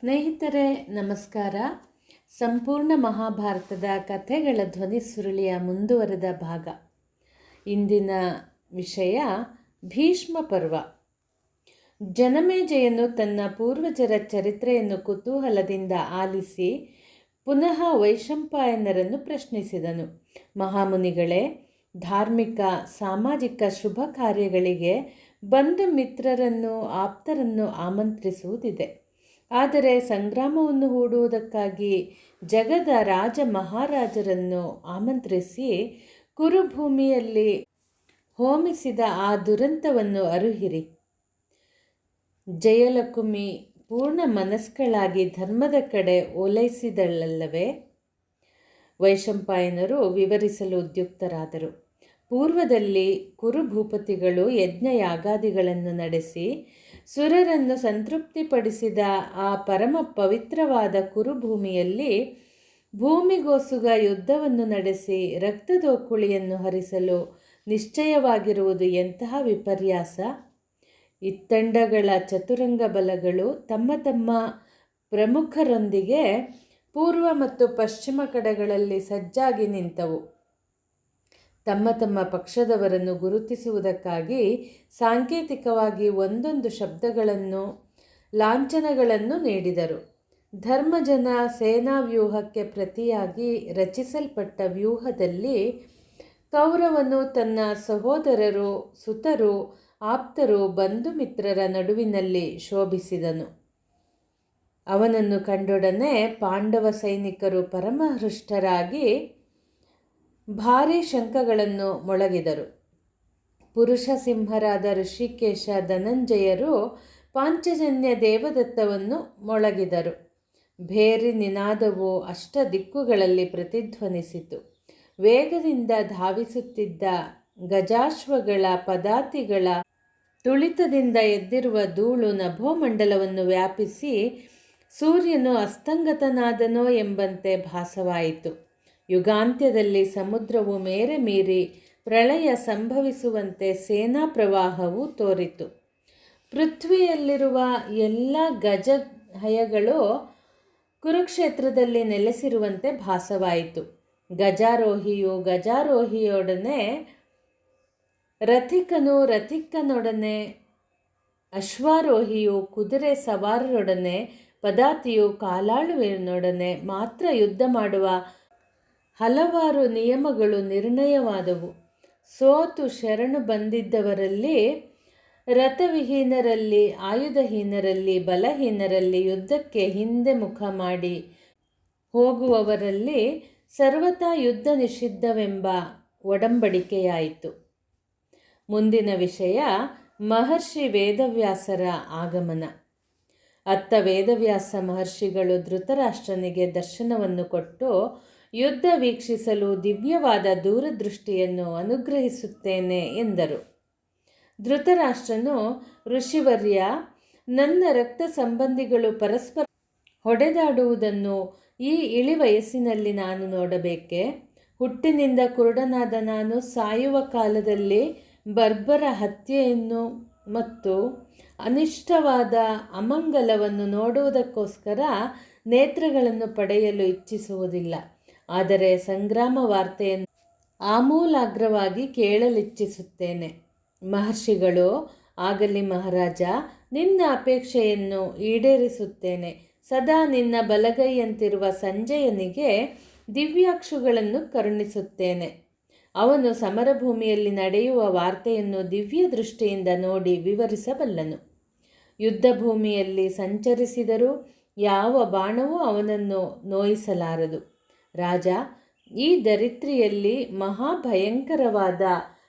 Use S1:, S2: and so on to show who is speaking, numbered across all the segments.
S1: ಸ್ನೇಹಿತರೆ, ನಮಸ್ಕಾರ. ಸಂಪೂರ್ಣ ಮಹಾಭಾರತದ ಕಥೆಗಳ ಧ್ವನಿ ಸುರುಳಿಯ ಮುಂದುವರೆದ ಭಾಗ. ಇಂದಿನ ವಿಷಯ ಭೀಷ್ಮ ಪರ್ವ. ಜನಮೇಜಯನು ತನ್ನ ಪೂರ್ವಜರ ಚರಿತ್ರೆಯನ್ನು ಕುತೂಹಲದಿಂದ ಆಲಿಸಿ ಪುನಃ ವೈಶಂಪಾಯನರನ್ನು ಪ್ರಶ್ನಿಸಿದನು. ಮಹಾಮುನಿಗಳೇ, ಧಾರ್ಮಿಕ, ಸಾಮಾಜಿಕ ಶುಭ ಕಾರ್ಯಗಳಿಗೆ ಬಂಧು ಮಿತ್ರರನ್ನು, ಆಪ್ತರನ್ನು ಆಮಂತ್ರಿಸುವುದಿದೆ. ಆದರೆ ಸಂಗ್ರಾಮವನ್ನು ಹೂಡುವುದಕ್ಕಾಗಿ ಜಗದ ರಾಜ ಮಹಾರಾಜರನ್ನು ಆಮಂತ್ರಿಸಿ ಕುರುಭೂಮಿಯಲ್ಲಿ ಹೋಮಿಸಿದ ಆ ದುರಂತವನ್ನು ಅರುಹಿರಿ. ಜಯಲಕುಮಿ ಪೂರ್ಣ ಮನಸ್ಕಳಾಗಿ ಧರ್ಮದ ಕಡೆ ಓಲೈಸಿದಳಲ್ಲವೇ? ವೈಶಂಪಾಯನರು ವಿವರಿಸಲು ಉದ್ಯುಕ್ತರಾದರು. ಪೂರ್ವದಲ್ಲಿ ಕುರುಭೂಪತಿಗಳು ಯಜ್ಞ ಯಾಗಾದಿಗಳನ್ನು ನಡೆಸಿ ಸುರರನ್ನು ಸಂತೃಪ್ತಿಪಡಿಸಿದ ಆ ಪರಮ ಪವಿತ್ರವಾದ ಕುರುಭೂಮಿಯಲ್ಲಿ ಭೂಮಿಗೋಸುಗ ಯುದ್ಧವನ್ನು ನಡೆಸಿ ರಕ್ತದೋಕುಳಿಯನ್ನು ಹರಿಸಲು ನಿಶ್ಚಯವಾಗಿರುವುದು ಎಂತಹ ವಿಪರ್ಯಾಸ? ಇತ್ತಂಡಗಳ ಚತುರಂಗ ಬಲಗಳು ತಮ್ಮ ತಮ್ಮ ಪ್ರಮುಖರೊಂದಿಗೆ ಪೂರ್ವ ಮತ್ತು ಪಶ್ಚಿಮ ಕಡೆಗಳಲ್ಲಿ ಸಜ್ಜಾಗಿ ನಿಂತವು. ತಮ್ಮ ತಮ್ಮ ಪಕ್ಷದವರನ್ನು ಗುರುತಿಸುವುದಕ್ಕಾಗಿ ಸಾಂಕೇತಿಕವಾಗಿ ಒಂದೊಂದು ಶಬ್ದಗಳನ್ನು, ಲಾಂಛನಗಳನ್ನು ನೀಡಿದರು. ಧರ್ಮಜನ ಸೇನಾ ವ್ಯೂಹಕ್ಕೆ ಪ್ರತಿಯಾಗಿ ರಚಿಸಲ್ಪಟ್ಟ ವ್ಯೂಹದಲ್ಲಿ ಕೌರವನು ತನ್ನ ಸಹೋದರರು, ಸುತರು, ಆಪ್ತರು, ಬಂಧು ಮಿತ್ರರ ನಡುವಿನಲ್ಲಿ ಶೋಭಿಸಿದನು. ಅವನನ್ನು ಕಂಡೊಡನೆ ಪಾಂಡವ ಸೈನಿಕರು ಪರಮಹೃಷ್ಟರಾಗಿ ಭಾರೀ ಶಂಖಗಳನ್ನು ಮೊಳಗಿದರು. ಪುರುಷ ಸಿಂಹರಾದ ಋಷಿಕೇಶ ಧನಂಜಯರು ಪಾಂಚಜನ್ಯ ದೇವದತ್ತವನ್ನು ಮೊಳಗಿದರು. ಭೇರಿ ನಿನಾದವು ಅಷ್ಟ ದಿಕ್ಕುಗಳಲ್ಲಿ ಪ್ರತಿಧ್ವನಿಸಿತು. ವೇಗದಿಂದ ಧಾವಿಸುತ್ತಿದ್ದ ಗಜಾಶ್ವಗಳ ಪದಾತಿಗಳ ತುಳಿತದಿಂದ ಎದ್ದಿರುವ ಧೂಳು ನಭೋಮಂಡಲವನ್ನು ವ್ಯಾಪಿಸಿ ಸೂರ್ಯನು ಅಸ್ತಂಗತನಾದನೋ ಎಂಬಂತೆ ಭಾಸವಾಯಿತು. ಯುಗಾಂತ್ಯದಲ್ಲಿ ಸಮುದ್ರವು ಮೇರೆ ಮೀರಿ ಪ್ರಳಯ ಸಂಭವಿಸುವಂತೆ ಸೇನಾ ಪ್ರವಾಹವು ತೋರಿತು. ಪೃಥ್ವಿಯಲ್ಲಿರುವ ಎಲ್ಲ ಗಜ ಹಯಗಳು ಕುರುಕ್ಷೇತ್ರದಲ್ಲಿ ನೆಲೆಸಿರುವಂತೆ ಭಾಸವಾಯಿತು. ಗಜಾರೋಹಿಯು ಗಜಾರೋಹಿಯೊಡನೆ, ರಥಿಕನು ರಥಿಕನೊಡನೆ, ಅಶ್ವಾರೋಹಿಯು ಕುದುರೆ ಸವಾರರೊಡನೆ, ಪದಾತಿಯು ಕಾಲಾಳುವಿನೊಡನೆ ಮಾತ್ರ ಯುದ್ಧ ಮಾಡುವ ಹಲವಾರು ನಿಯಮಗಳು ನಿರ್ಣಯವಾದವು. ಸೋತು ಶರಣು ಬಂದಿದ್ದವರಲ್ಲಿ, ರಥವಿಹೀನರಲ್ಲಿ, ಆಯುಧಹೀನರಲ್ಲಿ, ಬಲಹೀನರಲ್ಲಿ ಯುದ್ಧಕ್ಕೆ ಹಿಂದೆ ಮುಖ ಮಾಡಿ ಹೋಗುವವರಲ್ಲಿ ಸರ್ವತಾ ಯುದ್ಧ ನಿಷಿದ್ಧವೆಂಬ ಒಡಂಬಡಿಕೆಯಾಯಿತು. ಮುಂದಿನ ವಿಷಯ, ಮಹರ್ಷಿ ವೇದವ್ಯಾಸರ ಆಗಮನ. ಅತ್ತ ವೇದವ್ಯಾಸ ಮಹರ್ಷಿಗಳು ಧೃತರಾಷ್ಟ್ರನಿಗೆ ದರ್ಶನವನ್ನು ಕೊಟ್ಟು ಯುದ್ಧ ವೀಕ್ಷಿಸಲು ದಿವ್ಯವಾದ ದೂರದೃಷ್ಟಿಯನ್ನು ಅನುಗ್ರಹಿಸುತ್ತೇನೆ ಎಂದರು. ಧೃತರಾಷ್ಟ್ರನು ಋಷಿವರ್ಯ, ನನ್ನ ರಕ್ತ ಸಂಬಂಧಿಗಳು ಪರಸ್ಪರ ಹೊಡೆದಾಡುವುದನ್ನು ಈ ಇಳಿ ವಯಸ್ಸಿನಲ್ಲಿ ನಾನು ನೋಡಬೇಕೆ? ಹುಟ್ಟಿನಿಂದ ಕುರುಡನಾದ ನಾನು ಸಾಯುವ ಕಾಲದಲ್ಲಿ ಬರ್ಬರ ಹತ್ಯೆಯನ್ನು ಮತ್ತು ಅನಿಷ್ಟವಾದ ಅಮಂಗಲವನ್ನು ನೋಡುವುದಕ್ಕೋಸ್ಕರ ನೇತ್ರಗಳನ್ನು ಪಡೆಯಲು ಇಚ್ಛಿಸುವುದಿಲ್ಲ. ಆದರೆ ಸಂಗ್ರಾಮ ವಾರ್ತೆಯನ್ನು ಆಮೂಲಾಗ್ರವಾಗಿ ಕೇಳಲಿಚ್ಛಿಸುತ್ತೇನೆ. ಮಹರ್ಷಿಗಳು, ಆಗಲಿ ಮಹಾರಾಜ, ನಿನ್ನ ಅಪೇಕ್ಷೆಯನ್ನು ಈಡೇರಿಸುತ್ತೇನೆ. ಸದಾ ನಿನ್ನ ಬಲಗೈಯಂತಿರುವ ಸಂಜಯನಿಗೆ ದಿವ್ಯಾಕ್ಷುಗಳನ್ನು ಕರುಣಿಸುತ್ತೇನೆ. ಅವನು ಸಮರಭೂಮಿಯಲ್ಲಿ ನಡೆಯುವ ವಾರ್ತೆಯನ್ನು ದಿವ್ಯ ದೃಷ್ಟಿಯಿಂದ ನೋಡಿ ವಿವರಿಸಬಲ್ಲನು. ಯುದ್ಧ ಭೂಮಿಯಲ್ಲಿ ಸಂಚರಿಸಿದರೂ ಯಾವ ಬಾಣವೂ ಅವನನ್ನು ನೋಯಿಸಲಾರದು. ರಾಜ, ಈ ದರಿತ್ರಿಯಲ್ಲಿ ಮಹಾಭಯಂಕರವಾದ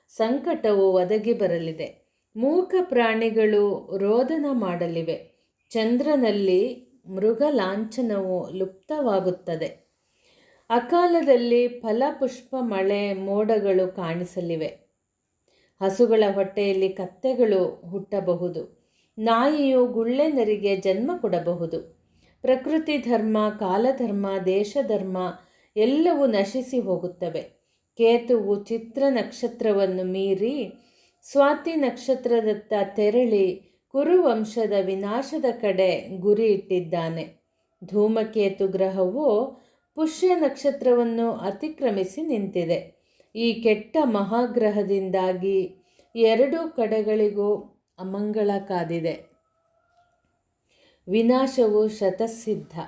S1: ಸಂಕಟವು ಒದಗಿ ಬರಲಿದೆ. ಮೂಕ ಪ್ರಾಣಿಗಳು ರೋದನ ಮಾಡಲಿವೆ. ಚಂದ್ರನಲ್ಲಿ ಮೃಗ ಲಾಂಛನವು ಲುಪ್ತವಾಗುತ್ತದೆ. ಅಕಾಲದಲ್ಲಿ ಫಲಪುಷ್ಪ ಮಳೆ ಮೋಡಗಳು ಕಾಣಿಸಲಿವೆ. ಹಸುಗಳ ಹೊಟ್ಟೆಯಲ್ಲಿ ಕತ್ತೆಗಳು ಹುಟ್ಟಬಹುದು. ನಾಯಿಯು ಗುಳ್ಳೆನರಿಗೆ ಜನ್ಮ ಕೊಡಬಹುದು. ಪ್ರಕೃತಿ ಧರ್ಮ, ಕಾಲಧರ್ಮ, ದೇಶಧರ್ಮ ಎಲ್ಲವೂ ನಶಿಸಿ ಹೋಗುತ್ತವೆ. ಕೇತುವು ಚಿತ್ರ ನಕ್ಷತ್ರವನ್ನು ಮೀರಿ ಸ್ವಾತಿ ನಕ್ಷತ್ರದತ್ತ ತೆರಳಿ ಕುರುವಂಶದ ವಿನಾಶದ ಕಡೆ ಗುರಿ ಇಟ್ಟಿದ್ದಾನೆ. ಧೂಮಕೇತು ಗ್ರಹವು ಪುಷ್ಯ ನಕ್ಷತ್ರವನ್ನು ಅತಿಕ್ರಮಿಸಿ ನಿಂತಿದೆ. ಈ ಕೆಟ್ಟ ಮಹಾಗ್ರಹದಿಂದಾಗಿ ಎರಡೂ ಕಡೆಗಳಿಗೂ ಅಮಂಗಳ ಕಾದಿದೆ. ವಿನಾಶವು ಶತಸಿದ್ಧ.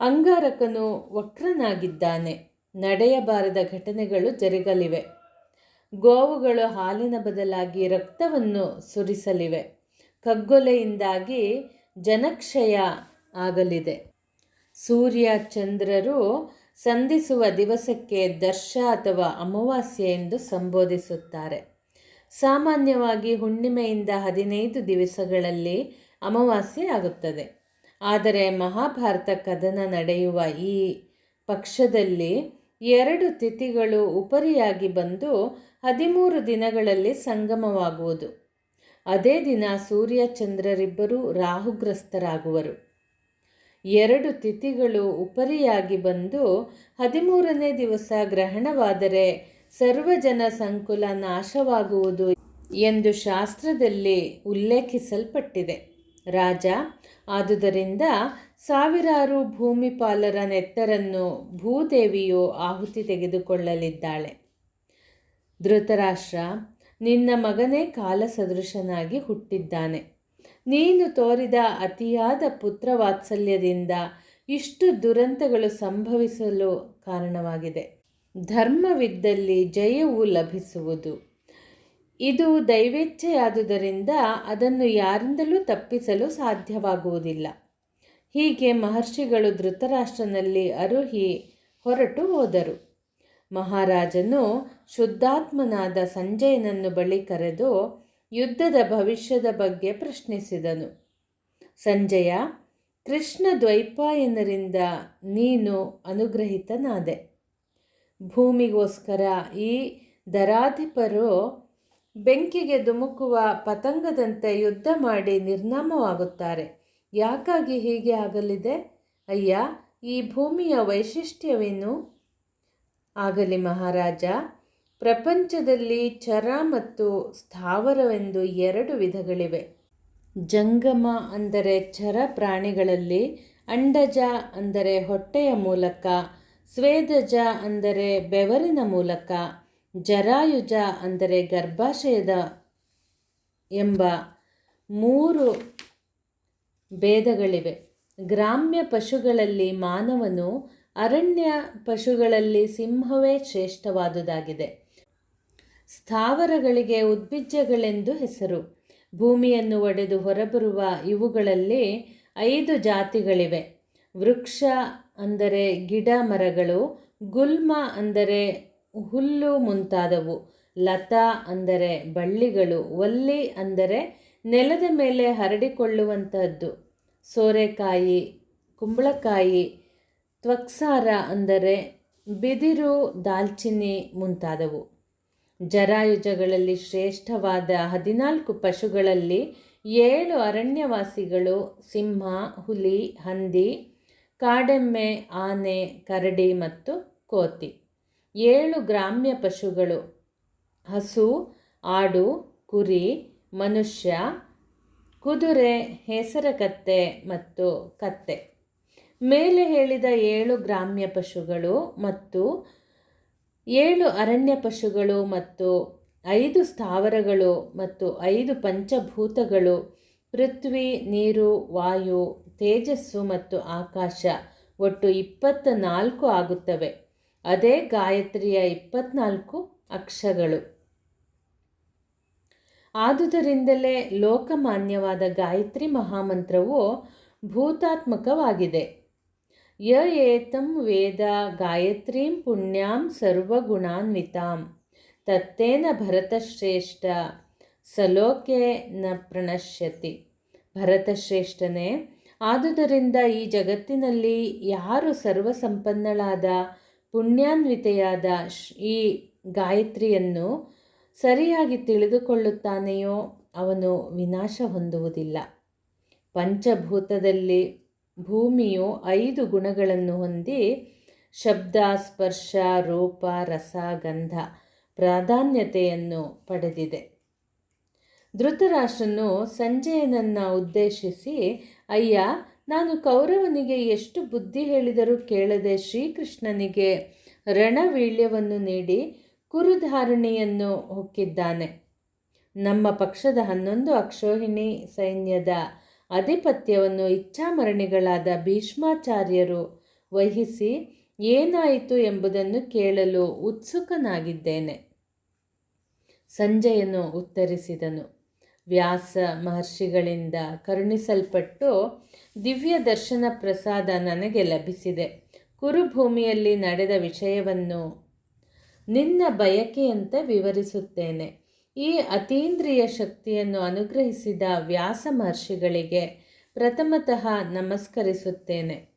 S1: ಅಂಗಾರಕನು ವಕ್ರನಾಗಿದ್ದಾನೆ. ನಡೆಯಬಾರದ ಘಟನೆಗಳು ಜರುಗಲಿವೆ. ಗೋವುಗಳು ಹಾಲಿನ ಬದಲಾಗಿ ರಕ್ತವನ್ನು ಸುರಿಸಲಿವೆ. ಕಗ್ಗೊಲೆಯಿಂದಾಗಿ ಜನಕ್ಷಯ ಆಗಲಿದೆ. ಸೂರ್ಯ ಚಂದ್ರರು ಸಂಧಿಸುವ ದಿವಸಕ್ಕೆ ದರ್ಶ ಅಥವಾ ಅಮಾವಾಸ್ಯೆ ಎಂದು ಸಂಬೋಧಿಸುತ್ತಾರೆ. ಸಾಮಾನ್ಯವಾಗಿ ಹುಣ್ಣಿಮೆಯಿಂದ ಹದಿನೈದು ದಿವಸಗಳಲ್ಲಿ ಅಮಾವಾಸ್ಯೆ ಆಗುತ್ತದೆ. ಆದರೆ ಮಹಾಭಾರತ ಕದನ ನಡೆಯುವ ಈ ಪಕ್ಷದಲ್ಲಿ ಎರಡು ತಿಥಿಗಳು ಉಪರಿಯಾಗಿ ಬಂದು ಹದಿಮೂರು ದಿನಗಳಲ್ಲಿ ಸಂಗಮವಾಗುವುದು. ಅದೇ ದಿನ ಸೂರ್ಯ ಚಂದ್ರರಿಬ್ಬರೂ ರಾಹುಗ್ರಸ್ತರಾಗುವರು. ಎರಡು ತಿಥಿಗಳು ಉಪರಿಯಾಗಿ ಬಂದು ಹದಿಮೂರನೇ ದಿವಸ ಗ್ರಹಣವಾದರೆ ಸರ್ವಜನ ಸಂಕುಲ ನಾಶವಾಗುವುದು ಎಂದು ಶಾಸ್ತ್ರದಲ್ಲಿ ಉಲ್ಲೇಖಿಸಲ್ಪಟ್ಟಿದೆ. ರಾಜ. ಆದುದರಿಂದ ಸಾವಿರಾರು ಭೂಮಿಪಾಲರ ನೆತ್ತರನ್ನು ಭೂದೇವಿಯು ಆಹುತಿ ತೆಗೆದುಕೊಳ್ಳಲಿದ್ದಾಳೆ. ಧೃತರಾಷ್ಟ್ರ, ನಿನ್ನ ಮಗನೇ ಕಾಲಸದೃಶನಾಗಿ ಹುಟ್ಟಿದ್ದಾನೆ. ನೀನು ತೋರಿದ ಅತಿಯಾದ ಪುತ್ರವಾತ್ಸಲ್ಯದಿಂದ ಇಷ್ಟು ದುರಂತಗಳು ಸಂಭವಿಸಲು ಕಾರಣವಾಗಿದೆ. ಧರ್ಮವಿದ್ದಲ್ಲಿ ಜಯವು ಲಭಿಸುವುದು. ಇದು ದೈವೇಚ್ಛೆಯಾದುದರಿಂದ ಅದನ್ನು ಯಾರಿಂದಲೂ ತಪ್ಪಿಸಲು ಸಾಧ್ಯವಾಗುವುದಿಲ್ಲ. ಹೀಗೆ ಮಹರ್ಷಿಗಳು ಧೃತರಾಷ್ಟ್ರನಲ್ಲಿ ಅರುಹಿ ಹೊರಟು ಹೋದರು. ಮಹಾರಾಜನು ಶುದ್ಧಾತ್ಮನಾದ ಸಂಜಯನನ್ನು ಬಳಿ ಕರೆದು ಯುದ್ಧದ ಭವಿಷ್ಯದ ಬಗ್ಗೆ ಪ್ರಶ್ನಿಸಿದನು. ಸಂಜಯ, ಕೃಷ್ಣ ದ್ವೈಪಾಯನರಿಂದ ನೀನು ಅನುಗ್ರಹಿತನಾದೆ. ಭೂಮಿಗೋಸ್ಕರ ಈ ದರಾಧಿಪರು ಬೆಂಕಿಗೆ ಧುಮುಕುವ ಪತಂಗದಂತೆ ಯುದ್ಧ ಮಾಡಿ ನಿರ್ನಾಮವಾಗುತ್ತಾರೆ. ಯಾಕಾಗಿ ಹೀಗೆ ಆಗಲಿದೆ? ಅಯ್ಯ, ಈ ಭೂಮಿಯ ವೈಶಿಷ್ಟ್ಯವೇನು? ಆಗಲಿ ಮಹಾರಾಜ, ಪ್ರಪಂಚದಲ್ಲಿ ಚರ ಮತ್ತು ಸ್ಥಾವರವೆಂದು ಎರಡು ವಿಧಗಳಿವೆ. ಜಂಗಮ ಅಂದರೆ ಚರ ಪ್ರಾಣಿಗಳಲ್ಲಿ, ಅಂಡಜ ಅಂದರೆ ಹೊಟ್ಟೆಯ ಮೂಲಕ, ಸ್ವೇದಜ ಅಂದರೆ ಬೆವರಿನ ಮೂಲಕ ಜರಾಯುಜ ಅಂದರೆ ಗರ್ಭಾಶಯದ ಎಂಬ ಮೂರು ಭೇದಗಳಿವೆ. ಗ್ರಾಮ್ಯ ಪಶುಗಳಲ್ಲಿ ಮಾನವನು ಅರಣ್ಯ ಪಶುಗಳಲ್ಲಿ ಸಿಂಹವೇ ಶ್ರೇಷ್ಠವಾದುದಾಗಿದೆ. ಸ್ಥಾವರಗಳಿಗೆ ಉದ್ಭಿಜ್ಯಗಳೆಂದು ಹೆಸರು. ಭೂಮಿಯನ್ನು ಒಡೆದು ಹೊರಬರುವ ಇವುಗಳಲ್ಲಿ ಐದು ಜಾತಿಗಳಿವೆ. ವೃಕ್ಷ ಅಂದರೆ ಗಿಡ ಮರಗಳು, ಗುಲ್ಮ ಅಂದರೆ ಹುಲ್ಲು ಮುಂತಾದವು. ಲತಾ ಅಂದರೆ ಬಳ್ಳಿಗಳು, ಒಲ್ಲಿ ಅಂದರೆ ನೆಲದ ಮೇಲೆ ಹರಡಿಕೊಳ್ಳುವಂತಹದ್ದು. ಸೋರೆಕಾಯಿ, ಕುಂಬಳಕಾಯಿ, ತ್ವಕ್ಸಾರ ಅಂದರೆ ಬಿದಿರು, ದಾಲ್ಚಿನ್ನಿ ಮುಂತಾದವು. ಜರಾಯುಜಗಳಲ್ಲಿ ಶ್ರೇಷ್ಠವಾದ ಹದಿನಾಲ್ಕು ಪಶುಗಳಲ್ಲಿ ಏಳು ಅರಣ್ಯವಾಸಿಗಳು ಸಿಂಹ, ಹುಲಿ, ಹಂದಿ, ಕಾಡೆಮ್ಮೆ, ಆನೆ, ಕರಡಿ ಮತ್ತು ಕೋತಿ. ಏಳು ಗ್ರಾಮ್ಯ ಪಶುಗಳು. ಹಸು, ಆಡು, ಕುರಿ, ಮನುಷ್ಯ, ಕುದುರೆ, ಹೆಸರಕತ್ತೆ ಮತ್ತು ಕತ್ತೆ. ಮೇಲೆ ಹೇಳಿದ ಏಳು ಗ್ರಾಮ್ಯ ಪಶುಗಳು ಮತ್ತು ಏಳು ಅರಣ್ಯ ಪಶುಗಳು ಮತ್ತು ಐದು ಸ್ಥಾವರಗಳು ಮತ್ತು ಐದು ಪಂಚಭೂತಗಳು. ಪೃಥ್ವಿ, ನೀರು, ವಾಯು, ತೇಜಸ್ಸು ಮತ್ತು ಆಕಾಶ ಒಟ್ಟು ಇಪ್ಪತ್ತ ನಾಲ್ಕು ಆಗುತ್ತವೆ. ಅದೇ ಗಾಯತ್ರಿಯ ಇಪ್ಪತ್ನಾಲ್ಕು ಅಕ್ಷಗಳು ಆದುದರಿಂದಲೇ ಲೋಕಮಾನ್ಯವಾದ ಗಾಯತ್ರಿ ಮಹಾಮಂತ್ರವು ಭೂತಾತ್ಮಕವಾಗಿದೆ. ಯ ಏತಂ ವೇದ ಗಾಯತ್ರೀಂ ಪುಣ್ಯಾಂ ಸರ್ವಗುಣಾನ್ವಿತಾಂ. ತತ್ತೇನ ಭರತಶ್ರೇಷ್ಠ ಸಲೋಕೆ ನ ಪ್ರಣಶ್ಯತಿ. ಭರತಶ್ರೇಷ್ಠನೇ, ಆದುದರಿಂದ ಈ ಜಗತ್ತಿನಲ್ಲಿ ಯಾರು ಸರ್ವಸಂಪನ್ನಳಾದ ಪುಣ್ಯಾನ್ವಿತೆಯಾದ ಈ ಗಾಯತ್ರಿಯನ್ನು ಸರಿಯಾಗಿ ತಿಳಿದುಕೊಳ್ಳುತ್ತಾನೆಯೋ ಅವನು ವಿನಾಶ ಹೊಂದುವುದಿಲ್ಲ. ಪಂಚಭೂತದಲ್ಲಿ ಭೂಮಿಯು ಐದು ಗುಣಗಳನ್ನು ಹೊಂದಿ ಶಬ್ದ, ಸ್ಪರ್ಶ, ರೂಪ, ರಸ, ಗಂಧ, ಪ್ರಾಧಾನ್ಯತೆಯನ್ನು ಪಡೆದಿದೆ. ಧೃತರಾಷ್ಟ್ರನು ಸಂಜಯನನ್ನು ಉದ್ದೇಶಿಸಿ, ಅಯ್ಯ ನಾನು ಕೌರವನಿಗೆ ಎಷ್ಟು ಬುದ್ಧಿ ಹೇಳಿದರೂ ಕೇಳದೆ ಶ್ರೀಕೃಷ್ಣನಿಗೆ ರಣವೀಳ್ಯವನ್ನು ನೀಡಿ ಕುರುಧಾರಣೆಯನ್ನು ಹೊಕ್ಕಿದ್ದಾನೆ. ನಮ್ಮ ಪಕ್ಷದ ಹನ್ನೊಂದು ಅಕ್ಷೋಹಿಣಿ ಸೈನ್ಯದ ಅಧಿಪತ್ಯವನ್ನು ಇಚ್ಛಾಮರಣಿಗಳಾದ ಭೀಷ್ಮಾಚಾರ್ಯರು ವಹಿಸಿ ಏನಾಯಿತು ಎಂಬುದನ್ನು ಕೇಳಲು ಉತ್ಸುಕನಾಗಿದ್ದೇನೆ. ಸಂಜಯನು ಉತ್ತರಿಸಿದನು. ವ್ಯಾಸ ಮಹರ್ಷಿಗಳಿಂದ ಕರುಣಿಸಲ್ಪಟ್ಟು ದಿವ್ಯ ದರ್ಶನ ಪ್ರಸಾದ ನನಗೆ ಲಭಿಸಿದೆ. ಕುರುಭೂಮಿಯಲ್ಲಿ ನಡೆದ ವಿಷಯವನ್ನು ನಿನ್ನ ಬಯಕೆಯಂತೆ ವಿವರಿಸುತ್ತೇನೆ. ಈ ಅತೀಂದ್ರಿಯ ಶಕ್ತಿಯನ್ನು ಅನುಗ್ರಹಿಸಿದ ವ್ಯಾಸ ಮಹರ್ಷಿಗಳಿಗೆ ಪ್ರಥಮತಃ ನಮಸ್ಕರಿಸುತ್ತೇನೆ.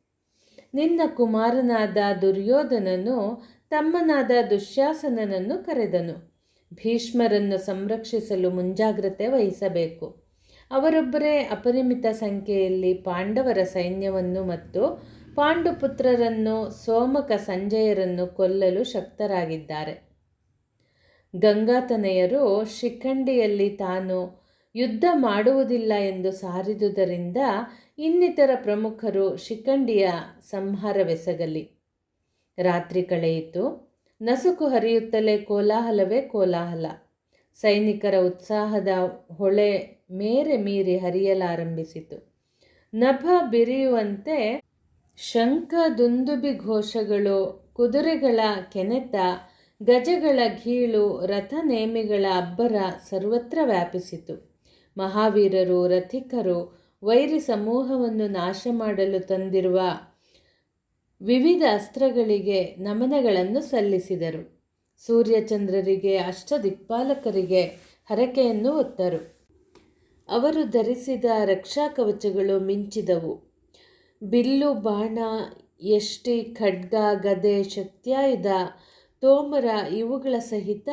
S1: ನಿನ್ನ ಕುಮಾರನಾದ ದುರ್ಯೋಧನನು ತಮ್ಮನಾದ ದುಶ್ಯಾಸನನನ್ನು ಕರೆದನು. ಭೀಷ್ಮರನ್ನು ಸಂರಕ್ಷಿಸಲು ಮುಂಜಾಗ್ರತೆ ವಹಿಸಬೇಕು. ಅವರೊಬ್ಬರೇ ಅಪರಿಮಿತ ಸಂಖ್ಯೆಯಲ್ಲಿ ಪಾಂಡವರ ಸೈನ್ಯವನ್ನು ಮತ್ತು ಪಾಂಡುಪುತ್ರರನ್ನು ಸೋಮಕ ಸಂಜಯರನ್ನು ಕೊಲ್ಲಲು ಶಕ್ತರಾಗಿದ್ದಾರೆ. ಗಂಗಾತನೆಯರು ಶಿಖಂಡಿಯಲ್ಲಿ ತಾನು ಯುದ್ಧ ಮಾಡುವುದಿಲ್ಲ ಎಂದು ಸಾರಿದುದರಿಂದ ಇನ್ನಿತರ ಪ್ರಮುಖರು ಶಿಖಂಡಿಯ ಸಂಹಾರವೆಸಗಲಿ. ರಾತ್ರಿ ಕಳೆಯಿತು. ನಸುಕು ಹರಿಯುತ್ತಲೇ ಕೋಲಾಹಲವೇ ಕೋಲಾಹಲ. ಸೈನಿಕರ ಉತ್ಸಾಹದ ಹೊಳೆ ಮೇರೆ ಮೀರಿ ಹರಿಯಲಾರಂಭಿಸಿತು. ನಭ ಬಿರಿಯುವಂತೆ ಶಂಖ ದುಂದುಬಿ ಘೋಷಗಳು, ಕುದುರೆಗಳ ಕೆನೆತ, ಗಜಗಳ ಗೀಳು, ರಥನೇಮಿಗಳ ಅಬ್ಬರ ಸರ್ವತ್ರ ವ್ಯಾಪಿಸಿತು. ಮಹಾವೀರರು, ರಥಿಕರು ವೈರಿ ಸಮೂಹವನ್ನು ನಾಶ ಮಾಡಲು ತಂದಿರುವ ವಿವಿಧ ಅಸ್ತ್ರಗಳಿಗೆ ನಮನಗಳನ್ನು ಸಲ್ಲಿಸಿದರು. ಸೂರ್ಯಚಂದ್ರರಿಗೆ ಅಷ್ಟದಿಕ್ಪಾಲಕರಿಗೆ ಹರಕೆಯನ್ನು ಹೊತ್ತರು. ಅವರು ಧರಿಸಿದ ರಕ್ಷಾ ಕವಚಗಳು ಮಿಂಚಿದವು. ಬಿಲ್ಲು, ಬಾಣ, ಎಷ್ಟಿ, ಖಡ್ಗ, ಗದೆ, ಶಕ್ತ್ಯಾಯುಧ, ತೋಮರ ಇವುಗಳ ಸಹಿತ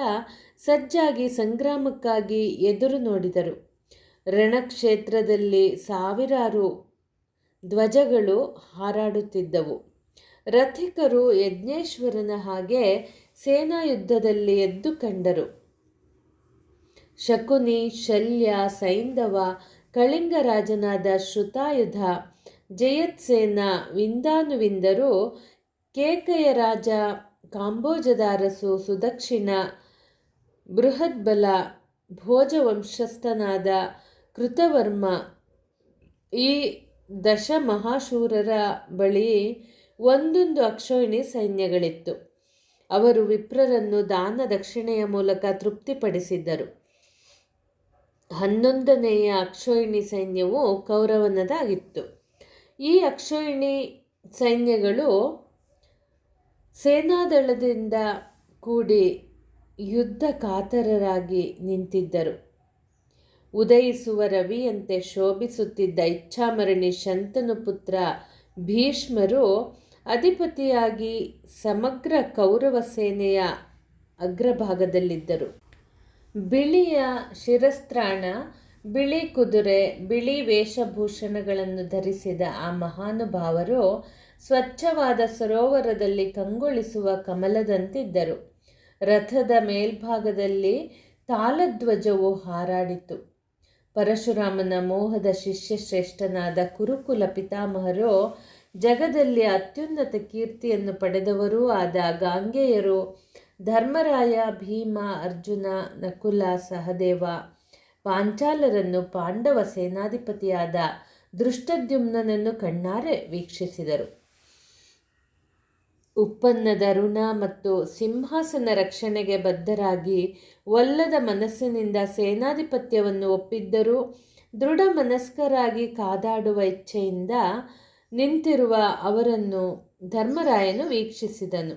S1: ಸಜ್ಜಾಗಿ ಸಂಗ್ರಾಮಕ್ಕಾಗಿ ಎದುರು ನೋಡಿದರು. ರಣಕ್ಷೇತ್ರದಲ್ಲಿ ಸಾವಿರಾರು ಧ್ವಜಗಳು ಹಾರಾಡುತ್ತಿದ್ದವು. ರಥಿಕರು ಯಜ್ಞೇಶ್ವರನ ಹಾಗೆ ಸೇನಾ ಯುದ್ಧದಲ್ಲಿ ಎದ್ದು ಕಂಡರು. ಶಕುನಿ, ಶಲ್ಯ, ಸೈಂಧವ, ಕಳಿಂಗರಾಜನಾದ ಶ್ರುತಾಯುಧ, ಜಯತ್ಸೇನ, ವಿಂದಾನುವಿಂದರು, ಕೇಕಯ ರಾಜ, ಕಾಂಬೋಜದಾರಸು ಸುದಕ್ಷಿಣ, ಬೃಹದ್ಬಲ, ಭೋಜವಂಶಸ್ಥನಾದ ಕೃತವರ್ಮ, ಈ ದಶ ಮಹಾಶೂರರ ಬಳಿ ಒಂದೊಂದು ಅಕ್ಷೋಹಿಣಿ ಸೈನ್ಯಗಳಿತ್ತು. ಅವರು ವಿಪ್ರರನ್ನು ದಾನ ದಕ್ಷಿಣೆಯ ಮೂಲಕ ತೃಪ್ತಿಪಡಿಸಿದ್ದರು. ಹನ್ನೊಂದನೆಯ ಅಕ್ಷೋಹಿಣಿ ಸೈನ್ಯವು ಕೌರವನದಾಗಿತ್ತು. ಈ ಅಕ್ಷೋಹಿಣಿ ಸೈನ್ಯಗಳು ಸೇನಾದಳದಿಂದ ಕೂಡಿ ಯುದ್ಧ ಕಾತರರಾಗಿ ನಿಂತಿದ್ದರು. ಉದಯಿಸುವ ರವಿಯಂತೆ ಶೋಭಿಸುತ್ತಿದ್ದ ಇಚ್ಛಾಮರಣಿ ಶಂತನು ಪುತ್ರ ಭೀಷ್ಮರು ಅಧಿಪತಿಯಾಗಿ ಸಮಗ್ರ ಕೌರವ ಸೇನೆಯ ಅಗ್ರಭಾಗದಲ್ಲಿದ್ದರು. ಬಿಳಿಯ ಶಿರಸ್ತ್ರಾಣ, ಬಿಳಿ ಕುದುರೆ, ಬಿಳಿ ವೇಷಭೂಷಣಗಳನ್ನು ಧರಿಸಿದ ಆ ಮಹಾನುಭಾವರು ಸ್ವಚ್ಛವಾದ ಸರೋವರದಲ್ಲಿ ಕಂಗೊಳಿಸುವ ಕಮಲದಂತಿದ್ದರು. ರಥದ ಮೇಲ್ಭಾಗದಲ್ಲಿ ತಾಲಧ್ವಜವು ಹಾರಾಡಿತು. ಪರಶುರಾಮನ ಮೋಹದ ಶಿಷ್ಯಶ್ರೇಷ್ಠನಾದ ಕುರುಕುಲ ಪಿತಾಮಹರು ಜಗದಲ್ಲಿ ಅತ್ಯುನ್ನತ ಕೀರ್ತಿಯನ್ನು ಪಡೆದವರೂ ಆದ ಗಾಂಗೆಯರು ಧರ್ಮರಾಯ, ಭೀಮ, ಅರ್ಜುನ, ನಕುಲ, ಸಹದೇವ, ಪಾಂಚಾಲರನ್ನು ಪಾಂಡವ ಸೇನಾಧಿಪತಿಯಾದ ದೃಷ್ಟದ್ಯುಮ್ನನನ್ನು ಕಣ್ಣಾರೆ ವೀಕ್ಷಿಸಿದರು. ಉಪ್ಪನ್ನದ ಋಣ ಮತ್ತು ಸಿಂಹಾಸನ ರಕ್ಷಣೆಗೆ ಬದ್ಧರಾಗಿ ಒಲ್ಲದ ಮನಸ್ಸಿನಿಂದ ಸೇನಾಧಿಪತ್ಯವನ್ನು ಒಪ್ಪಿದ್ದರೂ ದೃಢ ಮನಸ್ಕರಾಗಿ ಕಾದಾಡುವ ಇಚ್ಛೆಯಿಂದ ನಿಂತಿರುವ ಅವರನ್ನು ಧರ್ಮರಾಯನು ವೀಕ್ಷಿಸಿದನು.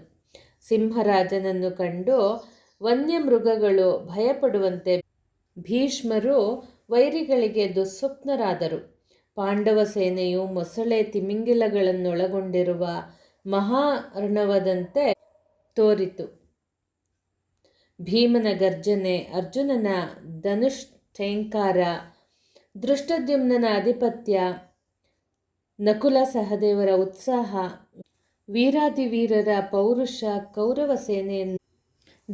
S1: ಸಿಂಹರಾಜನನ್ನು ಕಂಡು ವನ್ಯಮೃಗಗಳು ಭಯಪಡುವಂತೆ ಭೀಷ್ಮರು ವೈರಿಗಳಿಗೆ ದುಸ್ವಪ್ನರಾದರು. ಪಾಂಡವ ಸೇನೆಯು ಮೊಸಳೆ ತಿಮಿಂಗಿಲಗಳನ್ನೊಳಗೊಂಡಿರುವ ಮಹಾರ್ಣವದಂತೆ ತೋರಿತು. ಭೀಮನ ಗರ್ಜನೆ ಅರ್ಜುನನ ಧನುಷ್ ಠೇಂಕಾರ ದೃಷ್ಟದ್ಯುಮ್ನ ಆಧಿಪತ್ಯ ನಕುಲ ಸಹದೇವರ ಉತ್ಸಾಹ, ವೀರಾದಿವೀರರ ಪೌರುಷ, ಕೌರವ ಸೇನೆಯನ್ನು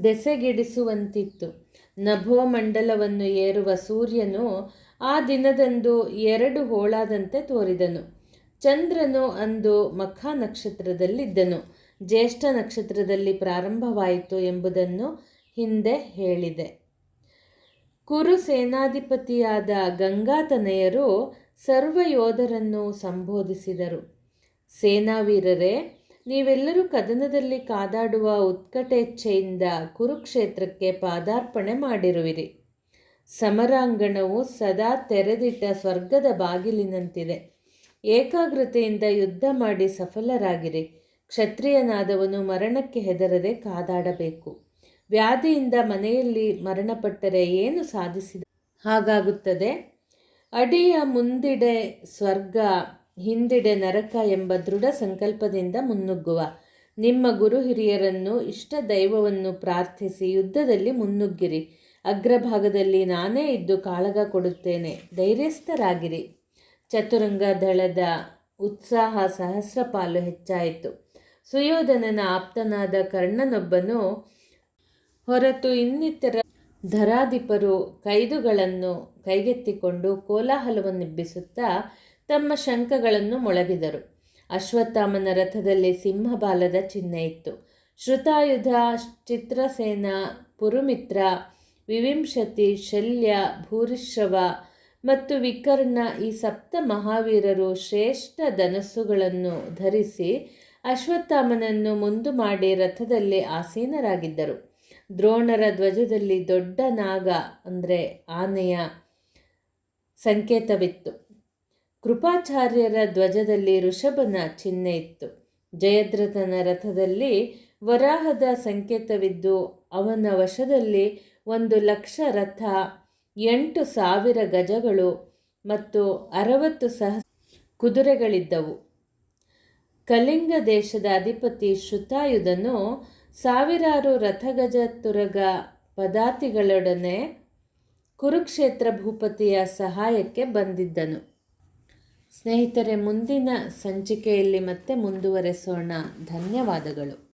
S1: ದೆಸೆಗೆಡಿಸುವಂತಿತ್ತು. ನಭೋಮಂಡಲವನ್ನು ಏರುವ ಸೂರ್ಯನು ಆ ದಿನದಂದು ಎರಡು ಹೋಳಾದಂತೆ ತೋರಿದನು. ಚಂದ್ರನು ಅಂದು ಮಖ ನಕ್ಷತ್ರದಲ್ಲಿದ್ದನು. ಜ್ಯೇಷ್ಠ ನಕ್ಷತ್ರದಲ್ಲಿ ಪ್ರಾರಂಭವಾಯಿತು ಎಂಬುದನ್ನು ಹಿಂದೆ ಹೇಳಿದೆ. ಕುರು ಸೇನಾಧಿಪತಿಯಾದ ಗಂಗಾತನಯರು ಸರ್ವಯೋಧರನ್ನು ಸಂಬೋಧಿಸಿದರು. ಸೇನಾವೀರರೇ, ನೀವೆಲ್ಲರೂ ಕದನದಲ್ಲಿ ಕಾದಾಡುವ ಉತ್ಕಟೇಚ್ಛೆಯಿಂದ ಕುರುಕ್ಷೇತ್ರಕ್ಕೆ ಪಾದಾರ್ಪಣೆ ಮಾಡಿರುವಿರಿ. ಸಮರಾಂಗಣವು ಸದಾ ತೆರೆದಿಟ್ಟ ಸ್ವರ್ಗದ ಬಾಗಿಲಿನಂತಿದೆ. ಏಕಾಗ್ರತೆಯಿಂದ ಯುದ್ಧ ಮಾಡಿ ಸಫಲರಾಗಿರಿ. ಕ್ಷತ್ರಿಯನಾದವನು ಮರಣಕ್ಕೆ ಹೆದರದೆ ಕಾದಾಡಬೇಕು. ವ್ಯಾಧಿಯಿಂದ ಮನೆಯಲ್ಲಿ ಮರಣಪಟ್ಟರೆ ಏನು ಸಾಧಿಸಿದ ಹಾಗಾಗುತ್ತದೆ? ಅಡಿಯ ಮುಂದಿಡೆ ಸ್ವರ್ಗ, ಹಿಂದಿಡೆ ನರಕ ಎಂಬ ದೃಢ ಸಂಕಲ್ಪದಿಂದ ಮುನ್ನುಗ್ಗುವ. ನಿಮ್ಮ ಗುರು ಹಿರಿಯರನ್ನು ಇಷ್ಟ ದೈವವನ್ನು ಪ್ರಾರ್ಥಿಸಿ ಯುದ್ಧದಲ್ಲಿ ಮುನ್ನುಗ್ಗಿರಿ. ಅಗ್ರಭಾಗದಲ್ಲಿ ನಾನೇ ಇದ್ದು ಕಾಳಗ ಕೊಡುತ್ತೇನೆ. ಧೈರ್ಯಸ್ಥರಾಗಿರಿ. ಚತುರಂಗ ದಳದ ಉತ್ಸಾಹ ಸಹಸ್ರಪಾಲು ಹೆಚ್ಚಾಯಿತು. ಸುಯೋಧನನ ಆಪ್ತನಾದ ಕರ್ಣನೊಬ್ಬನು ಹೊರತು ಇನ್ನಿತರ ಧರಾಧಿಪರು ಕೈದುಗಳನ್ನು ಕೈಗೆತ್ತಿಕೊಂಡು ಕೋಲಾಹಲವನ್ನೆಬ್ಬಿಸುತ್ತಾ ತಮ್ಮ ಶಂಖಗಳನ್ನು ಮೊಳಗಿದರು. ಅಶ್ವತ್ಥಾಮನ ರಥದಲ್ಲಿ ಸಿಂಹಬಾಲದ ಚಿಹ್ನೆ ಇತ್ತು. ಶ್ರುತಾಯುಧ, ಚಿತ್ರಸೇನ, ಪುರುಮಿತ್ರ, ವಿವಿಂಶತಿ, ಶಲ್ಯ, ಭೂರಿಶ್ರವ ಮತ್ತು ವಿಕರ್ಣ ಈ ಸಪ್ತ ಮಹಾವೀರರು ಶ್ರೇಷ್ಠ ಧನಸ್ಸುಗಳನ್ನು ಧರಿಸಿ ಅಶ್ವತ್ಥಾಮನನ್ನು ಮುಂದು ಮಾಡಿ ರಥದಲ್ಲಿ ಆಸೀನರಾಗಿದ್ದರು. ದ್ರೋಣರ ಧ್ವಜದಲ್ಲಿ ದೊಡ್ಡ ನಾಗ ಅಂದರೆ ಆನೆಯ ಸಂಕೇತವಿತ್ತು. ಕೃಪಾಚಾರ್ಯರ ಧ್ವಜದಲ್ಲಿ ಋಷಭನ ಚಿಹ್ನೆ ಇತ್ತು. ಜಯದ್ರಥನ ರಥದಲ್ಲಿ ವರಾಹದ ಸಂಕೇತವಿದ್ದು, ಅವನ ವಶದಲ್ಲಿ ಒಂದು ಲಕ್ಷ ರಥ, ಎಂಟು ಸಾವಿರ ಗಜಗಳು ಮತ್ತು ಅರವತ್ತು ಸಹ ಕುದುರೆಗಳಿದ್ದವು. ಕಲಿಂಗ ದೇಶದ ಅಧಿಪತಿ ಶ್ರುತಾಯುಧನು ಸಾವಿರಾರು ರಥಗಜ ತುರಗ ಪದಾತಿಗಳೊಡನೆ ಕುರುಕ್ಷೇತ್ರ ಭೂಪತಿಯ ಸಹಾಯಕ್ಕೆ ಬಂದಿದ್ದನು. ಸ್ನೇಹಿತರೆ ಮುಂದಿನ ಸಂಚಿಕೆಯಲ್ಲಿ ಮತ್ತೆ ಮುಂದುವರೆಸೋಣ. ಧನ್ಯವಾದಗಳು.